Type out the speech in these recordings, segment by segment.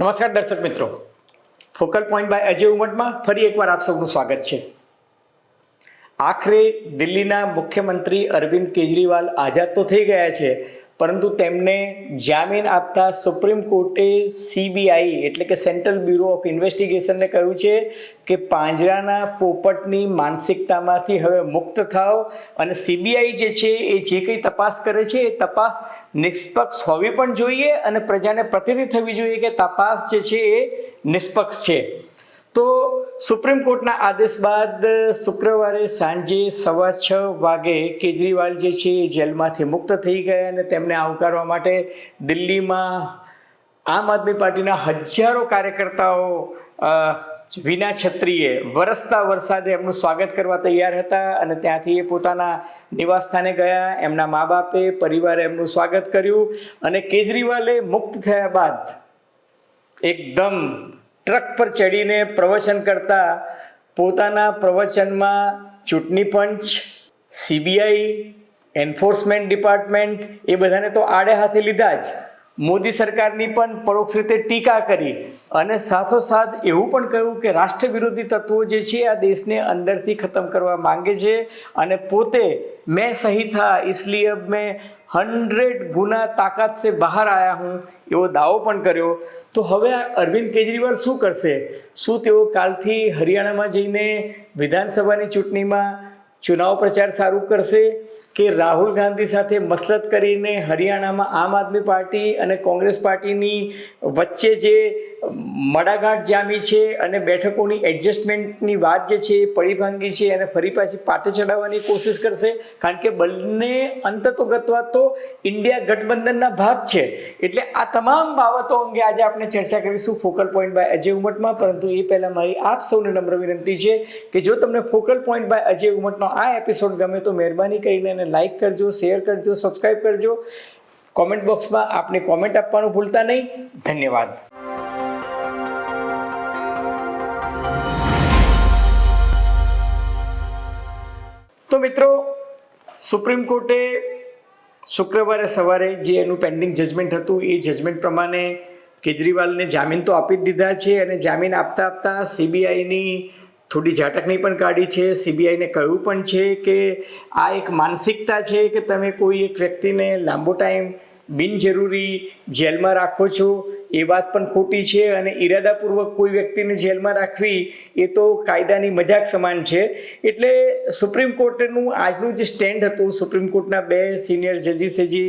નમસ્કાર દર્શક મિત્રો. ફોકલ પોઈન્ટ બાય અજય ઉમટમાં ફરી એકવાર આપ સૌનું સ્વાગત છે. આખરે દિલ્હીના મુખ્યમંત્રી અરવિંદ કેજરીવાલ આઝાદ તો થઈ ગયા છે પરંતુ તેમને જામીન આપતા સુપ્રીમ કોર્ટે સીબીઆઈ, એટલે કે સેન્ટ્રલ બ્યુરો ઓફ ઇન્વેસ્ટિગેશનને કહ્યું છે કે પાંજરાના પોપટની માનસિકતામાંથી હવે મુક્ત થાઓ અને સીબીઆઈ જે છે એ જે કંઈ તપાસ કરે છે, એ તપાસ નિષ્પક્ષ હોવી પણ જોઈએ અને પ્રજાને પ્રતિનિધિ થવી જોઈએ કે તપાસ જે છે એ નિષ્પક્ષ છે. તો સુપ્રીમ કોર્ટના આદેશ બાદ શુક્રવારે સાંજે સવા છ વાગે કેજરીવાલ જે છે એ જેલમાંથી મુક્ત થઈ ગયા અને તેમને આવકારવા માટે દિલ્હીમાં આમ આદમી પાર્ટીના હજારો કાર્યકર્તાઓ વિના છત્રીએ વરસતા વરસાદે એમનું સ્વાગત કરવા તૈયાર હતા અને ત્યાંથી એ પોતાના નિવાસસ્થાને ગયા. એમના મા બાપે, પરિવારે એમનું સ્વાગત કર્યું અને કેજરીવાલે મુક્ત થયા બાદ એકદમ ટ્રક પર ચડીને પ્રવચન કરતા પોતાના પ્રવચનમાં ચૂંટણી પંચ સીબીઆઈ એન્ફોર્સમેન્ટ ડિપાર્ટમેન્ટ એ બધાને તો આડે હાથે લીધા જ. મોદી સરકારની પણ પરોક્ષ રીતે ટીકા કરી અને સાથોસાથ એવું પણ કહ્યું કે રાષ્ટ્ર વિરોધી તત્વો જે છે આ દેશને અંદરથી ખતમ કરવા માંગે છે અને પોતે મેં સહી થા ઇસલીએ મેં હંડ્રેડ ગુના તાકાત સે બહાર આયા હું, એવો દાવો પણ કર્યો. તો હવે આ અરવિંદ કેજરીવાલ શું કરશે? શું તેઓ કાલથી હરિયાણામાં જઈને વિધાનસભાની ચૂંટણીમાં ચુનાવ પ્રચાર સારું કરશે કે રાહુલ ગાંધી સાથે મસલત કરીને હરિયાણામાં આમ આદમી પાર્ટી અને કોંગ્રેસ પાર્ટીની વચ્ચે જે મડાગાંઠ જામી છે અને બેઠકોની એડજસ્ટમેન્ટની વાત જે છે એ પડી ભાંગી છે અને ફરી પાછી પાટે ચડાવવાની કોશિશ કરશે. કારણ કે બંને અંતતોગતવા તો ઇન્ડિયા ગઠબંધનના ભાગ છે. એટલે આ તમામ બાબતો અંગે આજે આપણે ચર્ચા કરીશું ફોકલ પોઈન્ટ બાય અજય ઉમટમાં. પરંતુ એ પહેલાં મારી આપ સૌને નમ્ર વિનંતી છે કે જો તમને ફોકલ પોઈન્ટ બાય અજય ઉમટનો આ એપિસોડ ગમે તો મહેરબાની કરીને એને લાઈક કરજો શેર કરજો સબસ્ક્રાઈબ કરજો. કોમેન્ટ બોક્સમાં આપને કોમેન્ટ આપવાનું ભૂલતા નહીં. ધન્યવાદ. તો મિત્રો સુપ્રીમ કોર્ટે શુક્રવારે સવારે જે એનું પેન્ડિંગ જજમેન્ટ હતું, એ જજમેન્ટ પ્રમાણે કેજરીવાલને જામીન તો આપી જ દીધા છે અને જામીન આપતા આપતા સીબીઆઈની થોડી ઝાટકણી પણ કાઢી છે. સીબીઆઈને કહ્યું પણ છે કે આ એક માનસિકતા છે કે તમે કોઈ એક વ્યક્તિને લાંબો ટાઈમ બિનજરૂરી જેલમાં રાખો છો, એ વાત પણ ખોટી છે અને ઈરાદાપૂર્વક કોઈ વ્યક્તિને જેલમાં રાખવી એ તો કાયદાની મજાક સમાન છે. એટલે સુપ્રીમ કોર્ટનું આજનું જે સ્ટેન્ડ હતું, સુપ્રીમ કોર્ટના બે સિનિયર જજીસે જે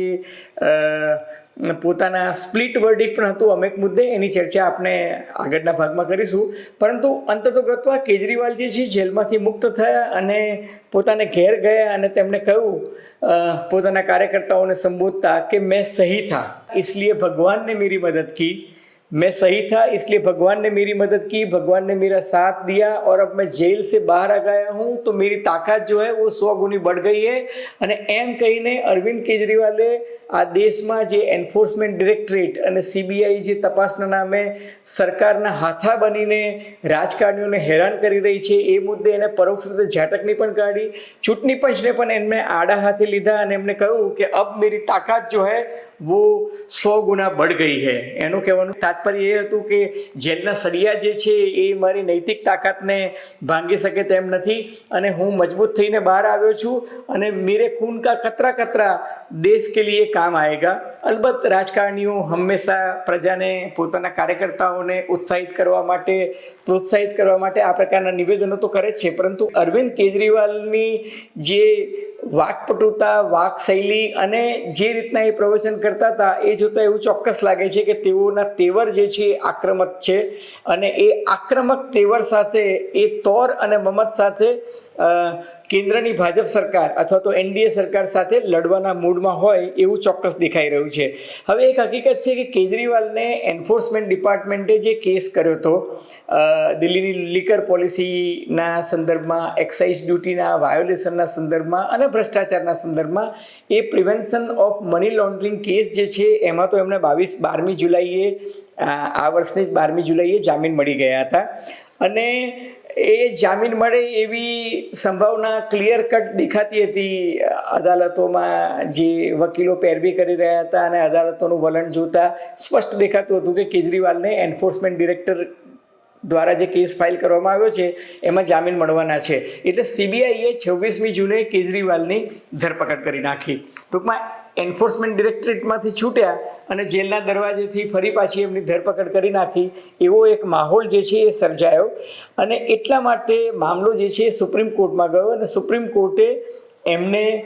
પોતાના સ્પ્લિટ વર્ડિક પણ હતું. અમે એક મુદ્દે, એની ચર્ચા આપણે આગળના ભાગમાં કરીશું. પરંતુ અંતતોગત્વા કેજરીવાલ જે છે, જેલમાંથી મુક્ત થયા અને પોતાને ઘેર ગયા અને તેમણે કહ્યું પોતાના કાર્યકર્તાઓને સંબોધતા કે મેં સહી થા. ઇસલિયે ભગવાનને મેરી મદદ કી. मैं सही था इसलिए भगवान ने मेरी मदद की भगवान ने मेरा साथ दिया और अब मैं जेल से बाहर आ गया हूँ तो मेरी ताकत जो है वो સો ગુની बढ़ गई है અને એમ કહીને અરવિંદ કેજરીવાલે આ દેશમાં જે એન્ફોર્સમેન્ટ ડિરેક્ટરેટ અને સીબીઆઈ જે તપાસના નામે સરકારના હાથા બનીને રાજકારણીઓને હેરાન કરી રહી છે એ મુદ્દે એને પરોક્ષ રીતે ઝાટકની પણ કાઢી ચૂંટણી પંચને પણ એમને આડા હાથે લીધા અને એમને કહ્યું કે અબ મેરી તાકાત જો હૈ વો સો ગુના બઢ ગઈ હે એનું કહેવાનું તાત્પર્ય એ હતું કે જેલના સળિયા જે છે એ મારી નૈતિક તાકાતને ભાંગી શકે તેમ નથી અને હું મજબૂત થઈને બહાર આવ્યો છું અને મેરે ખૂન કા કતરા કતરા દેશ કે લીએ કામ આવેગા અલબત્ત રાજકારણીઓ હંમેશા પ્રજાને પોતાના કાર્યકર્તાઓને ઉત્સાહિત કરવા માટે પ્રોત્સાહિત કરવા માટે આ પ્રકારના નિવેદનો તો કરે છે પરંતુ અરવિંદ કેજરીવાલની જે વાકપટુતા વાક શૈલી અને જે રીતના એ પ્રવચન કરતા હતા, એ જોતાં એવું ચોક્કસ લાગે છે કે તેઓના તેવર જે છે એ આક્રમક છે. અને એ આક્રમક તેવર સાથે, એ તોર અને મમત સાથે કેન્દ્રની ભાજપ સરકાર અથવા તો એનડીએ સરકાર સાથે લડવાના મૂડમાં હોય એવું ચોક્કસ દેખાઈ રહ્યું છે. હવે એક હકીકત છે કે કેજરીવાલને એન્ફોર્સમેન્ટ ડિપાર્ટમેન્ટે જે કેસ કર્યો હતો દિલ્હીની લીકર પોલિસીના સંદર્ભમાં, એક્સાઇઝ ડ્યુટીના વાયોલેશનના સંદર્ભમાં અને ભ્રષ્ટાચારના સંદર્ભમાં એ prevention of money laundering case જે છે, એમાં તો એમને બાવીસ, બારમી જુલાઈએ, આ વર્ષની જ બારમી જુલાઈએ જામીન મળી ગયા હતા. અને એ જામીન મળે એવી સંભાવના ક્લિયર કટ દેખાતી હતી. અદાલતોમાં જે વકીલો પેરવી કરી રહ્યા હતા અને અદાલતોનું વલણ જોતા સ્પષ્ટ દેખાતું હતું કે કેજરીવાલને એન્ફોર્સમેન્ટ ડિરેક્ટર દ્વારા જે કેસ ફાઇલ કરવામાં આવ્યો છે, એમાં જામીન મળવાના છે. એટલે સીબીઆઈએ છવ્વીસમી જૂને કેજરીવાલની ધરપકડ કરી નાખી. ટૂંકમાં એન્ફોર્સમેન્ટ ડિરેક્ટરેટમાંથી છૂટ્યા અને જેલના દરવાજેથી ફરી પાછી એમની ધરપકડ કરી નાખી. એવો એક માહોલ જે છે એ સર્જાયો. અને એટલા માટે મામલો જે છે એ સુપ્રીમ કોર્ટમાં ગયો અને સુપ્રીમ કોર્ટે એમને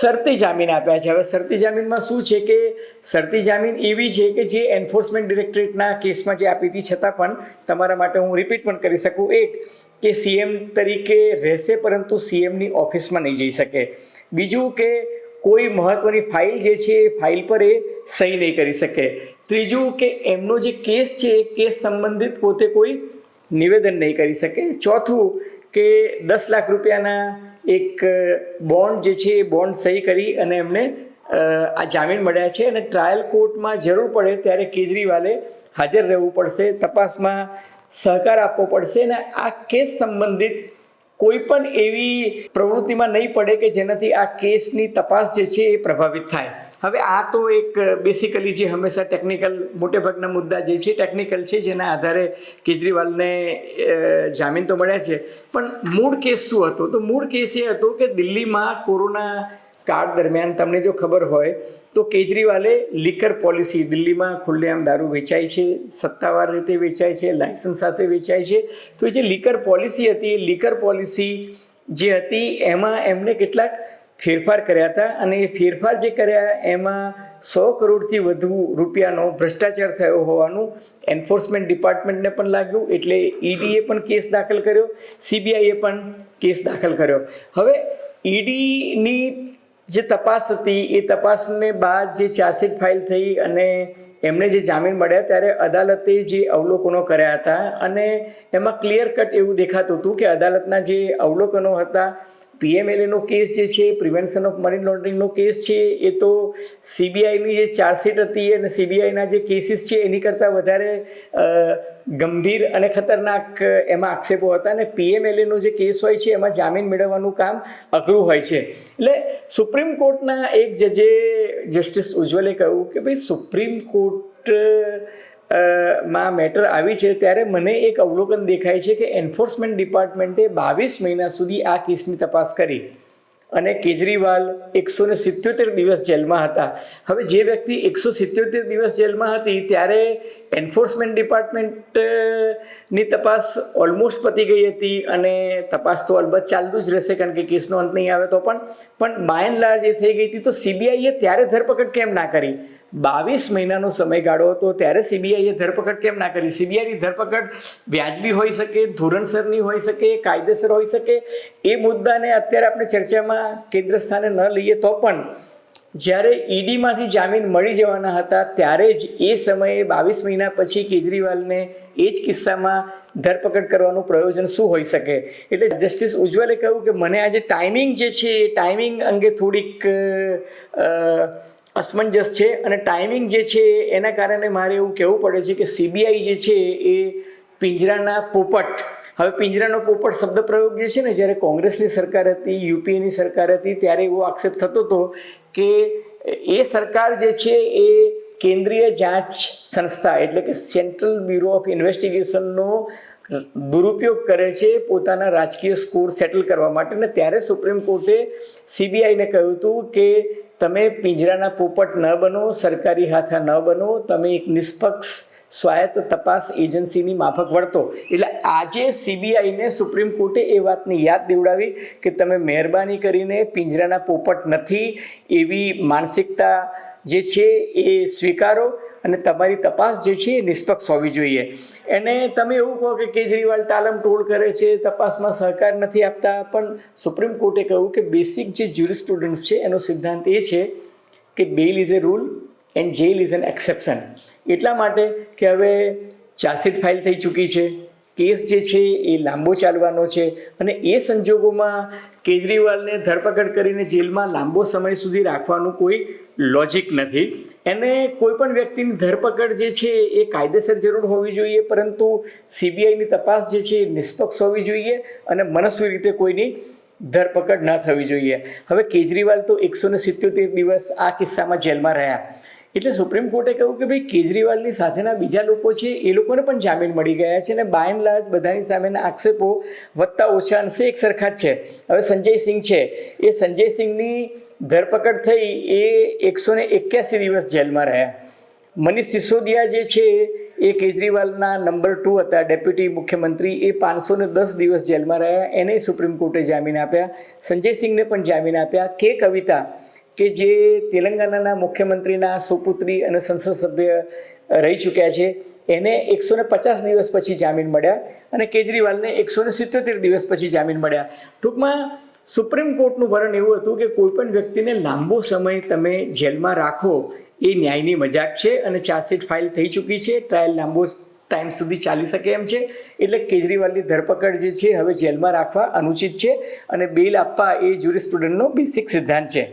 શરતી જામીન આપ્યા છે. હવે શરતી જામીનમાં શું છે કે શરતી જામીન એવી છે કે જે એન્ફોર્સમેન્ટ ડિરેક્ટરેટના કેસમાં જે આપી હતી, છતાં પણ તમારા માટે હું રિપીટ પણ કરી શકું. એક, કે સીએમ તરીકે રહેશે પરંતુ સીએમની ઓફિસમાં નહીં જઈ શકે. બીજું કે કોઈ મહત્વની ફાઇલ જે છે એ ફાઇલ પર એ સહી નહીં કરી શકે. ત્રીજું કે એમનો જે કેસ છે એ કેસ સંબંધિત પોતે કોઈ નિવેદન નહીં કરી શકે. ચોથું કે દસ લાખ રૂપિયાના એક બોન્ડ જે છે એ બોન્ડ સહી કરી અને એમને આ જામીન મળ્યા છે અને ટ્રાયલ કોર્ટમાં જરૂર પડે ત્યારે કેજરીવાલે હાજર રહેવું પડશે, તપાસમાં સહકાર આપવો પડશે અને આ કેસ સંબંધિત કોઈ પણ એવી પ્રવૃત્તિમાં નહીં પડે કે જેનાથી આ કેસની તપાસ જે છે એ પ્રભાવિત થાય. હવે આ તો એક બેસિકલી જે હંમેશા ટેકનિકલ મોટેભાગના મુદ્દા જે છે ટેકનિકલ છે, જેના આધારે કેજરીવાલને જામીન તો મળ્યા છે. પણ મૂળ કેસ શું હતો? તો મૂળ કેસ એ હતો કે દિલ્હીમાં કોરોના કાળ દરમિયાન તમને જો ખબર હોય, તો કેજરીવાલે લીકર પોલિસી દિલ્હીમાં ખુલ્લેઆમ દારૂ વેચાય છે, સત્તાવાર રીતે વેચાય છે લાયસન્સ સાથે વેચાય છે. તો જે લીકર પોલિસી હતી, એ લીકર પોલિસી જે હતી, એમાં એમને કેટલાક ફેરફાર કર્યા હતા અને એ ફેરફાર જે કર્યા એમાં સો કરોડથી વધુ રૂપિયાનો ભ્રષ્ટાચાર થયો હોવાનું એન્ફોર્સમેન્ટ ડિપાર્ટમેન્ટને પણ લાગ્યું, એટલે ઈડીએ પણ કેસ દાખલ કર્યો, સીબીઆઈએ પણ કેસ દાખલ કર્યો. હવે ઈડીની જે તપાસ હતી, એ તપાસને બાદ જે ચાર્જશીટ ફાઇલ થઈ અને એમને જે જામીન મળ્યા ત્યારે અદાલતે જે અવલોકનો કર્યા હતા અને એમાં ક્લિયર કટ એવું દેખાતું હતું કે અદાલતના જે અવલોકનો હતા પીએમએલએનો કેસ જે છે, પ્રિવેન્શન ઓફ મની લોન્ડરિંગનો કેસ છે, એ તો સીબીઆઈની જે ચાર્જશીટ હતી અને સીબીઆઈના જે કેસીસ છે, એની કરતાં વધારે ગંભીર અને ખતરનાક એમાં આક્ષેપો હતા અને પીએમએલએનો જે કેસ હોય છે, એમાં જામીન મેળવવાનું કામ અઘરું હોય છે. એટલે સુપ્રીમ કોર્ટના એક જજે જસ્ટિસ ઉજ્જવલે કહ્યું કે ભાઈ સુપ્રીમ કોર્ટ માં મેટર આવી છે ત્યારે મને એક અવલોકન દેખાય છે કે એન્ફોર્સમેન્ટ ડિપાર્ટમેન્ટે બાવીસ મહિના સુધી આ કેસની તપાસ કરી. અને કેજરીવાલ એકસો ને સિત્યોતેર દિવસ જેલમાં હતા. હવે જે વ્યક્તિ એકસો સિત્યોતેર દિવસ જેલમાં હતી, ત્યારે એન્ફોર્સમેન્ટ ડિપાર્ટમેન્ટની તપાસ ઓલમોસ્ટ પતી ગઈ હતી અને તપાસ તો અલબત્ત ચાલતું જ રહેશે કારણ કે કેસનો અંત નહીં આવે તો પણ. પણ બાય એન્ડ લાર્જ એ થઈ ગઈ હતી તો સીબીઆઈએ ત્યારે ધરપકડ કેમ ના કરી? બાવીસ મહિનાનો સમયગાળો હતો ત્યારે સીબીઆઈએ ધરપકડ કેમ ના કરી? સીબીઆઈની ધરપકડ વ્યાજબી હોઈ શકે, ધોરણસરની હોઈ શકે, કાયદેસર હોઈ શકે. એ મુદ્દાને અત્યારે આપણે ચર્ચામાં કેન્દ્ર સ્થાને ન લઈએ તો પણ જ્યારે ઈડીમાંથી જામીન મળી જવાના હતા, ત્યારે જ એ સમયે બાવીસ મહિના પછી કેજરીવાલને એ જ કિસ્સામાં ધરપકડ કરવાનું પ્રયોજન શું હોઈ શકે? એટલે જસ્ટિસ ઉજ્જવલે કહ્યું કે મને આજે ટાઈમિંગ જે છે, એ ટાઈમિંગ અંગે થોડીક અસમંજસ છે અને ટાઈમિંગ જે છે, એના કારણે મારે એવું કહેવું પડે છે કે સીબીઆઈ જે છે, એ પિંજરાના પોપટ હવે પિંજરાનો પોપટ શબ્દ પ્રયોગ જે છે ને, જ્યારે કોંગ્રેસની સરકાર હતી યુપીએની સરકાર હતી, ત્યારે એવો આક્ષેપ થતો હતો કે એ સરકાર જે છે એ કેન્દ્રીય જાંચ સંસ્થા, એટલે કે સેન્ટ્રલ બ્યુરો ઓફ ઇન્વેસ્ટિગેશનનો દુરુપયોગ કરે છે, પોતાના રાજકીય સ્કોર સેટલ કરવા માટે. ને ત્યારે સુપ્રીમ કોર્ટે સીબીઆઈને કહ્યું હતું કે તમે પિંજરાના પોપટ ન બનો, સરકારી હાથા ન બનો, તમે એક નિષ્પક્ષ સ્વાયત્ત તપાસ એજન્સીની માફક વળતો એટલે આજે સીબીઆઈને સુપ્રીમ કોર્ટે એ વાતની યાદ દેવડાવી કે તમે મહેરબાની કરીને પિંજરાના પોપટ નથી, એવી માનસિકતા જે છે એ સ્વીકારો અને તમારી તપાસ જે છે એ નિષ્પક્ષ હોવી જોઈએ. એને તમે એવું કહો કે કેજરીવાલ તાલમ ટોળ કરે છે, તપાસમાં સહકાર નથી આપતા, પણ સુપ્રીમ કોર્ટે કહ્યું કે બેસિક જે જ્યુરિસ્પ્રુડન્સ છે એનો સિદ્ધાંત એ છે કે bail is a rule and jail is an exception. એટલા માટે કે હવે ચાર્જશીટ ફાઇલ થઈ ચૂકી છે. કેસ જે છે એ લાંબો ચાલવાનો છે અને એ સંજોગોમાં કેજરીવાલને ધરપકડ કરીને જેલમાં લાંબો સમય સુધી રાખવાનું કોઈ લોજિક નથી. એને કોઈ પણ વ્યક્તિની ધરપકડ જે છે એ કાયદેસર જરૂર હોવી જોઈએ, પરંતુ સીબીઆઈની તપાસ જે છે એ નિષ્પક્ષ હોવી જોઈએ અને મનસ્વી રીતે કોઈની ધરપકડ ન થવી જોઈએ. હવે કેજરીવાલ તો એકસો ને સિત્યોતેર દિવસ આ કિસ્સામાં જેલમાં રહ્યા. એટલે સુપ્રીમ કોર્ટે કહ્યું કે ભાઈ કેજરીવાલની સાથેના બીજા લોકો છે, એ લોકોને પણ જામીન મળી ગયા છે અને બાય એન્ડ લાર્જ બધાની સામેના આક્ષેપો વધતા ઓછા અંશે એક સરખા જ છે. હવે સંજય સિંહ છે, એ સંજય સિંહની ધરપકડ થઈ, એ એકસો ને એક્યાસી દિવસ જેલમાં રહ્યા. મનીષ સિસોદિયા જે છે, એ કેજરીવાલના નંબર ટુ હતા, ડેપ્યુટી મુખ્યમંત્રી, એ પાંચસો ને દસ દિવસ જેલમાં રહ્યા, એને સુપ્રીમ કોર્ટે જામીન આપ્યા. સંજય સિંહને પણ જામીન આપ્યા. કે કવિતા કે જે તેલંગાણાના મુખ્યમંત્રીના સુપુત્રી અને સંસદ સભ્ય રહી ચૂક્યા છે, એને એકસો ને પચાસ દિવસ પછી જામીન મળ્યા અને કેજરીવાલને એકસો ને સિત્તોતેર દિવસ પછી જામીન મળ્યા. ટૂંકમાં, સુપ્રીમ કોર્ટનું વરણ એવું હતું કે કોઈપણ વ્યક્તિને લાંબો સમય તમે જેલમાં રાખો એ ન્યાયની મજાક છે અને ચાર્જશીટ ફાઇલ થઈ ચૂકી છે, ટ્રાયલ લાંબો ટાઈમ સુધી ચાલી શકે એમ છે, એટલે કેજરીવાલની ધરપકડ જે છે હવે જેલમાં રાખવા અનુચિત છે અને બેલ આપવા એ જ્યુરિસ્પ્રુડન્ટનો બેસિક સિદ્ધાંત છે.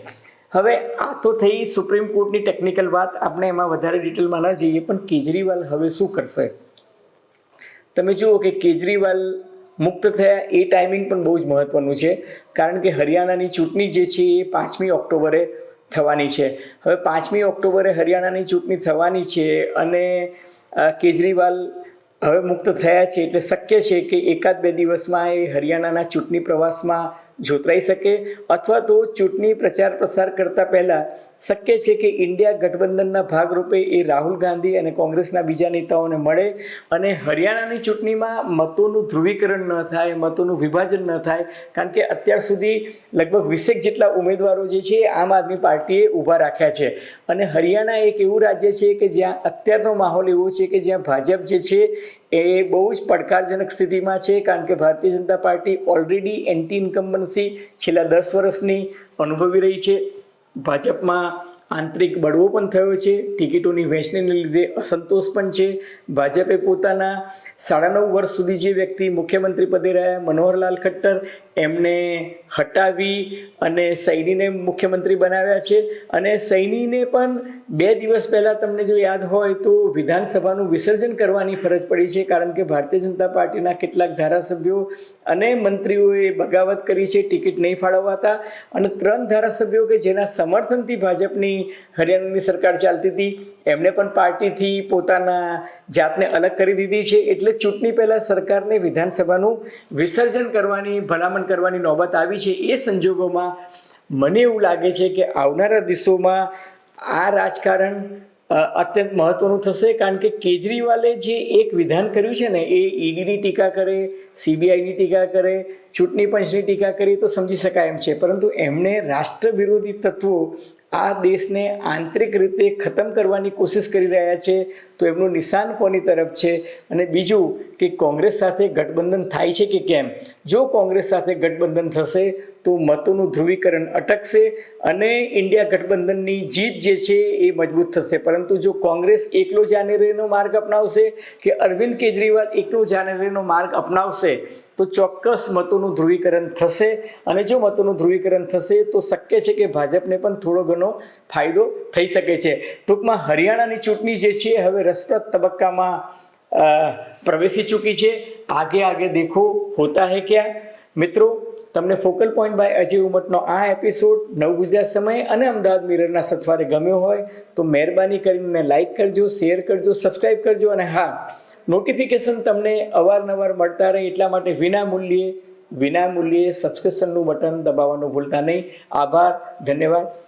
હવે આ તો થઈ સુપ્રીમ કોર્ટની ટેકનિકલ વાત. આપણે એમાં વધારે ડિટેલમાં ના જઈએ, પણ કેજરીવાલ હવે શું કરશે? તમે જુઓ કે કેજરીવાલ મુક્ત થયા, એ ટાઈમિંગ પણ બહુ જ મહત્વનું છે. કારણ કે હરિયાણાની ચૂંટણી જે છે, એ પાંચમી ઓક્ટોબરે થવાની છે. હવે પાંચમી ઓક્ટોબરે હરિયાણાની ચૂંટણી થવાની છે અને કેજરીવાલ હવે મુક્ત થયા છે એટલે શક્ય છે કે એકાદ બે દિવસમાં એ હરિયાણાના ચૂંટણી પ્રવાસમાં જોતરાઈ શકે અથવા તો ચૂંટણી પ્રચાર પ્રસાર કરતા પહેલાં શક્ય છે કે ઇન્ડિયા ગઠબંધનના ભાગરૂપે એ રાહુલ ગાંધી અને કોંગ્રેસના બીજા નેતાઓને મળે અને હરિયાણાની ચૂંટણીમાં મતોનું ધ્રુવીકરણ ન થાય, મતોનું વિભાજન ન થાય, કારણ કે અત્યાર સુધી લગભગ વીસેક જેટલા ઉમેદવારો જે છે આમ આદમી પાર્ટીએ ઊભા રાખ્યા છે. અને હરિયાણા એક એવું રાજ્ય છે કે જ્યાં અત્યારનો માહોલ એવો છે કે જ્યાં ભાજપ જે છે એ બહુ જ પડકારજનક સ્થિતિમાં છે, કારણ કે Bharatiya Janata party already anti incumbency છેલ્લા દસ વર્ષની અનુભવી રહી છે. ભાજપમાં આંતરિક બળવો પણ થયો છે. ટિકિટોની વહેંચણીને લીધે અસંતોષ પણ છે. ભાજપે પોતાના સાડા નવ વર્ષ સુધી જે વ્યક્તિ મુખ્યમંત્રી પદે રહ્યા, મનોહરલાલ ખટ્ટર એમને હટાવી અને સૈનીને મુખ્યમંત્રી બનાવ્યા છે. અને સૈનીને પણ બે દિવસ પહેલાં તમને જો યાદ હોય તો વિધાનસભાનું વિસર્જન કરવાની ફરજ પડી છે, કારણ કે ભારતીય જનતા પાર્ટીના કેટલાક ધારાસભ્યો અને મંત્રીઓએ બગાવત કરી છે, ટિકિટ નહીં ફાળવવાતા અને ત્રણ ધારાસભ્યો કે જેના સમર્થનથી ભાજપની હરિયાણાની સરકાર ચાલતી હતી એમને પણ પાર્ટીથી પોતાના જાતને અલગ કરી દીધી છે. એટલે ચૂંટણી પહેલાં સરકારને વિધાનસભાનું વિસર્જન કરવાની, ભલામણ કરવાની નોબત આવી છે. એ સંજોગોમાં મને એવું લાગે છે કે આવનારા દિવસોમાં આ રાજકારણ અત્યંત મહત્વનું થશે. કારણ કે કેજરીવાલે જે એક વિધાન કર્યું છે ને, એ ઈડીની ટીકા કરે, સીબીઆઈની ટીકા કરે, ચૂંટણી પંચની ટીકા કરી, તો સમજી શકાય એમ છે. પરંતુ એમણે રાષ્ટ્ર વિરોધી તત્વો આ દેશને આંતરિક રીતે ખતમ કરવાની કોશિશ કરી રહ્યા છે, તો એમનું નિશાન કોની તરફ છે? અને બીજું કે કોંગ્રેસ સાથે ગઠબંધન થાય છે કે કેમ? જો કોંગ્રેસ સાથે ગઠબંધન થશે, તો મતોનું ધ્રુવીકરણ અટકશે અને ઇન્ડિયા ગઠબંધનની જીત જે છે એ મજબૂત થશે. પરંતુ જો કોંગ્રેસ એકલો જાનેરીનો માર્ગ અપનાવશે કે અરવિંદ કેજરીવાલ એકલો જાનેરીનો માર્ગ અપનાવશે તો ચોક્કસ મતોનું ધ્રુવીકરણ થશે અને જો મતોનું ધ્રુવીકરણ થશે તો શક્ય છે કે ભાજપને પણ થોડો ઘણો ફાયદો થઈ શકે છે. ટૂંકમાં હરિયાણાની ચૂંટણી જે છે, હવે રસપ્રદ તબક્કામાં પ્રવેશી ચૂકી છે. આગે આગે દેખો હોતા હે ક્યાં? મિત્રો, તમને ફોકલ પોઈન્ટ બાય અજય ઉમટનો આ એપિસોડ નવ ગુજરાત સમય અને અમદાવાદ મિરરના સથવારે ગમ્યો હોય તો મહેરબાની કરીને લાઈક કરજો, શેર કરજો સબસ્ક્રાઈબ કરજો અને હા નોટિફિકેશન તમને અવારનવાર મળતા રહે એટલા માટે વિના મૂલ્યે વિના મૂલ્યે સબસ્ક્રિપ્શનનું બટન દબાવવાનું ભૂલતા નહીં. આભાર, ધન્યવાદ.